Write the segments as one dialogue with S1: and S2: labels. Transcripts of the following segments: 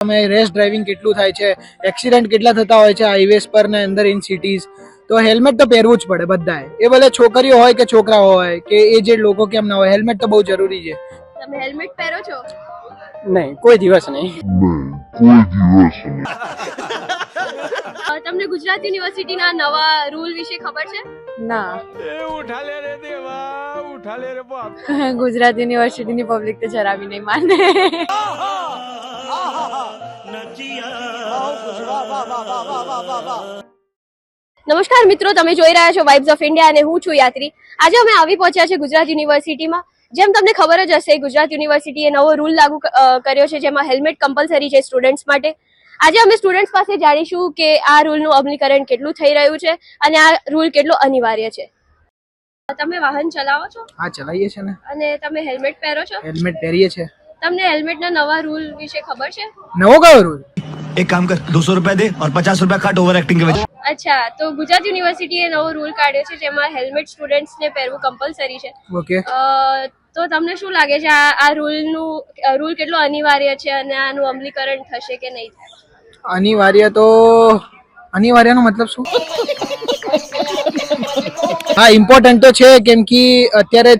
S1: તમે race driving કેટલું થાય છે એક્સિડન્ટ કેટલા થતા હોય છે હાઈવેસ પર ને અંદર ઇન સિટીઝ તો હેલ્મેટ તો પહેરવું જ પડે બધાએ. એ ભલે છોકરીઓ હોય કે છોકરા હોય કે એ જે લોકો કેમ ના હોય હેલ્મેટ તો બહુ જરૂરી છે.
S2: તમે હેલ્મેટ પહેરો છો?
S3: નહીં કોઈ દિવસ નહીં.
S2: અ, તમને ગુજરાત યુનિવર્સિટીના નવા રૂલ વિશે ખબર છે?
S4: ના.
S5: ઉઠા લે રે દેવા ઉઠા લે રે બાપ
S4: ગુજરાત યુનિવર્સિટીની પબ્લિક તો જરા બી નહીં માને.
S2: નમસ્કાર મિત્રો તમે જોઈ રહ્યા છો વાઇબ્સ ઓફ ઇન્ડિયા અને હું છું યાત્રી. આજે અમે આવી પહોંચ્યા છે ગુજરાત યુનિવર્સિટીમાં. જેમ તમને ખબર જ હશે ગુજરાત યુનિવર્સિટીએ નવો રૂલ લાગુ કર્યો છે જેમાં હેલ્મેટ કમ્પલસરી છે સ્ટુડન્ટ્સ માટે. આજે અમે સ્ટુડન્ટ્સ પાસે જાણીશું કે આ રૂલનું અમલીકરણ કેટલું થઈ રહ્યું છે અને આ રૂલ કેટલો અનિવાર્ય છે. તમે વાહન ચલાવો છો?
S1: હા ચલાવીએ છે ને.
S2: અને તમે હેલ્મેટ પહેરો છો?
S1: હેલ્મેટ પહેરીએ છે
S2: તમને હેલ્મેટના નવા રૂલ વિશે ખબર છે?
S1: નવો કયો રૂલ
S6: એક કામ કર 200 રૂપિયા દે ઓર 50 રૂપિયા કાટ ઓવર એક્ટિંગ કે વજહ
S2: અચ્છા તો ગુજરાત યુનિવર્સિટી એ નવો રૂલ કાઢ્યો છે જેમાં હેલ્મેટ સ્ટુડન્ટ્સને પહેરવું કમ્પલસરી છે.
S1: ઓકે
S2: તો તમને શું લાગે છે આ આ રૂલનું રૂલ કેટલો અનિવાર્ય છે અને આનું અમલીકરણ થશે કે નહીં?
S1: અનિવાર્ય તો અનિવાર્યનો મતલબ શું? હા ઇમ્પોર્ટન્ટ તો છે કેમ કે અત્યારે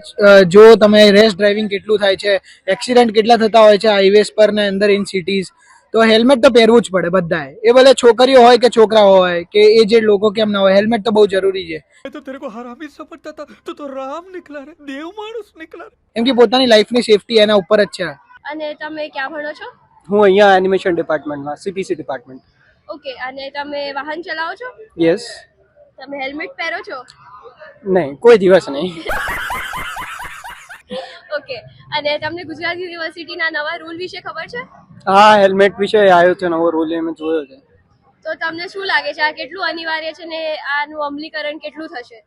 S1: જો તમે રેસ ડ્રાઇવિંગ કેટલું થાય છે એક્સિડન્ટ કેટલા થતા હોય છે હાઈવેસ પર ને અંદર ઇન સિટીઝ તો હેલ્મેટ તો પહેરવું જ પડે બધાએ. એ ભલે છોકરીઓ હોય કે છોકરા હોય કે એ જે લોકો કેમ ના હોય હેલ્મેટ તો બહુ જરૂરી છે.
S5: તો તેરે કો હરામી સમજતા હતા તો તો રામ નીકળા રે દેવ માણસ નીકળા
S1: એમ કે પોતાની લાઈફની સેફટી એના ઉપર જ છે.
S2: અને તમે ક્યાં ભણો છો?
S3: હું અહીંયા એનિમેશન ડિપાર્ટમેન્ટમાં સીપીસી ડિપાર્ટમેન્ટ
S2: ઓકે અને તમે વાહન ચલાવો છો?
S3: યસ
S2: તમે હેલ્મેટ પહેરો છો?
S3: નહીં કોઈ દિવસ નહીં.
S2: ઓકે અને તમને ગુજરાત યુનિવર્સિટીના નવા રૂલ વિશે ખબર છે?
S3: હા હેલ્મેટ વિશે આવ્યો છે નવો રૂલ એ મેં જોયો છે.
S2: તો તમને શું લાગે છે આ કેટલું અનિવાર્ય છે ને આનું અમલીકરણ કેટલું થશે?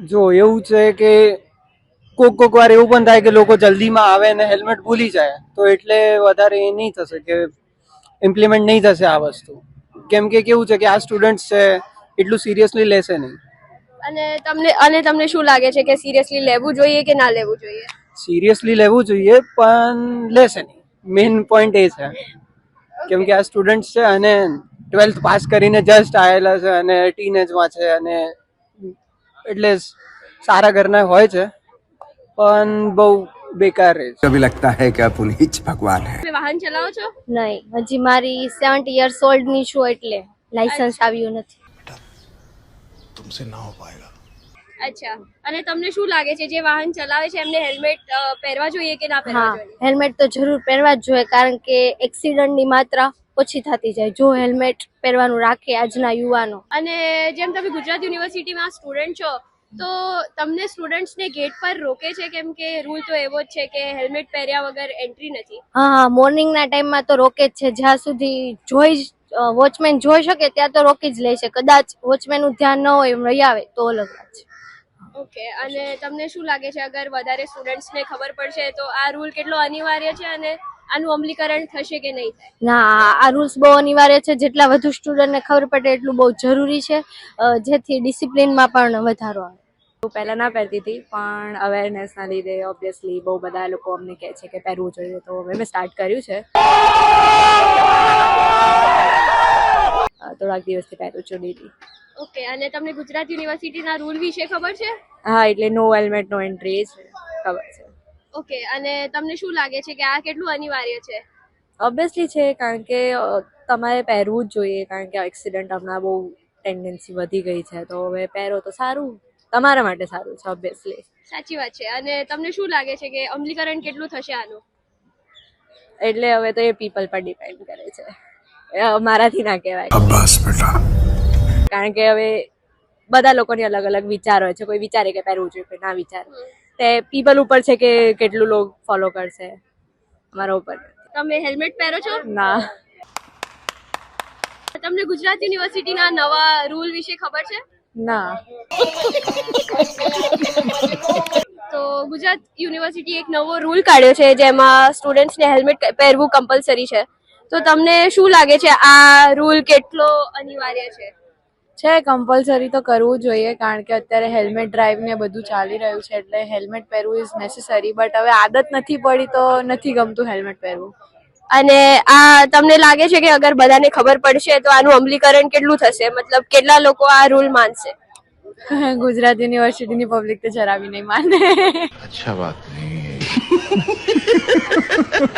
S3: જો એવું છે કે કોક કોક વાર એવું પણ થાય કે લોકો જલ્દીમાં આવે ને હેલ્મેટ ભૂલી જાય તો એટલે વધારે એ નહીં થશે કે ઇમ્પ્લિમેન્ટ નહીં થશે આ વસ્તુ. કેમ કે કેવું છે કે આ સ્ટુડન્ટ્સ છે એટલું સિરિયસલી લેશે નહીં.
S2: અને તમને અને તમને શું લાગે છે કે સિરિયસલી લેવું જોઈએ કે ના લેવું જોઈએ?
S3: સિરિયસલી લેવું જોઈએ પણ લેશે નહીં. મેઇન પોઈન્ટ એ છે. કેમ કે આ સ્ટુડન્ટ્સ છે અને ટ્વેલ્થ પાસ કરીને જસ્ટ આવેલા છે અને ટીનેજમાં છે અને એટલે સારા ઘરના હોય છે પણ બહુ બેકાર રહે છે.
S7: અભી લગતા હે કે આપ ભગવાન
S2: હે વાહન ચલાવો છો?
S8: નહીં હજી મારી 70 યર્સ ઓલ્ડની છું એટલે લાયસન્સ આવ્યું નથી.
S6: तुमसे ना हो पाएगा
S2: અચ્છા અને તમને શું લાગે છે જે વાહન ચલાવે છે એમને હેલ્મેટ પહેરવા જોઈએ કે ના પહેરવા
S8: હા
S2: જોઈએ
S8: હેલ્મેટ તો જરૂર પહેરવા જ જોઈએ કારણ કે એક્સિડન્ટની માત્રા ઓછી થતી જાય જો હેલ્મેટ પહેરવાનું રાખે આજના યુવાનો
S2: અને જેમ તમે ગુજરાત યુનિવર્સિટીમાં સ્ટુડન્ટ છો તો તમને સ્ટુડન્ટ્સને ગેટ પર રોકે છે કેમ કે રૂલ તો એવો જ છે કે હેલ્મેટ પહેર્યા વગર એન્ટ્રી નથી
S8: હા હા મોર્નિંગના ટાઈમમાં તો રોકે જ છે જ્યાં સુધી જોઈ વોચમેન જોઈ શકે ત્યાં તો રોકી જ લે છે. કદાચ વોચમેનનું ધ્યાન ન હોય એમ રહી આવે તો અલગ વાત છે.
S2: ઓકે અને તમને શું લાગે છે? અગર વધારે સ્ટુડન્ટ્સને ખબર પડશે તો આ રૂલ કેટલો અનિવાર્ય છે અને આનું અમલીકરણ થશે કે નહીં?
S8: ના આ રૂલ્સ બહુ અનિવાર્ય છે. જેટલા વધુ સ્ટુડન્ટને ખબર પડે એટલું બહુ જરૂરી છે. જેથી ડિસિપ્લિનમાં પણ વધારો આવે.
S4: હું પહેલાં ના પહેરતી હતી પણ અવેરનેસના લીધે ઓબ્વિયસલી બહુ બધા લોકો અમને કહે છે કે પહેરવું જોઈએ તો હવે મેં સ્ટાર્ટ કર્યું છે. થોડાક દિવસથી પહેરું છું ડેલી
S2: ઓકે અને તમને ગુજરાત યુનિવર્સિટીના રૂલ વિશે ખબર છે?
S4: હા એટલે નો હેલ્મેટ નો એન્ટ્રી છે ખબર છે.
S2: ઓકે અને તમને શું લાગે છે કે આ કેટલું અનિવાર્ય છે?
S4: ઓબ્વિયસલી છે કારણ કે તમારે પહેરવું જ જોઈએ કારણ કે એક્સિડન્ટ હમણાં બહુ ટેન્ડન્સી વધી ગઈ છે તો હવે પહેરો તો સારું. તમારા માટે સારું છે ઓબ્વિયસલી
S2: સાચી વાત છે. અને તમને શું લાગે છે કે અમલીકરણ કેટલું થશે આનું?
S4: એટલે હવે તો એ પીપલ પર ડિપેન્ડ કરે છે. મારાથી ના કહેવાય. કારણ કે હવે બધા લોકોની અલગ અલગ વિચાર હોય છે. કોઈ વિચારે કે પહેરવું જોઈએ કોઈ ના વિચારે. તે પીપલ ઉપર છે કે કેટલું લોક ફોલો કરશે? મારા ઉપર
S2: તમે હેલ્મેટ પહેરો છો?
S4: ના.
S2: તમને ગુજરાત યુનિવર્સિટીના નવા રૂલ વિશે ખબર છે?
S4: ના.
S2: તો ગુજરાત યુનિવર્સિટી એક નવો રૂલ કાઢ્યો છે જેમાં સ્ટુડન્ટ્સને હેલ્મેટ પહેરવું કમ્પલસરી છે. તો તમને શું લાગે છે આ રૂલ કેટલો અનિવાર્ય છે?
S4: છે કમ્પલસરી તો કરવું જોઈએ કારણ કે અત્યારે હેલ્મેટ ડ્રાઈવ ને બધું ચાલી રહ્યું છે એટલે હેલ્મેટ પહેરવું ઇઝ નેસેસરી બટ હવે આદત નથી પડી તો નથી ગમતું હેલ્મેટ પહેરવું.
S2: અને આ તમને લાગે છે કે અગર બધાને ખબર પડશે તો આનું અમલીકરણ કેટલું થશે? મતલબ કેટલા લોકો આ રૂલ માનશે?
S4: ગુજરાત યુનિવર્સિટીની પબ્લિક તો જરાવી નહીં માને.
S9: અચ્છા વાત નહીં.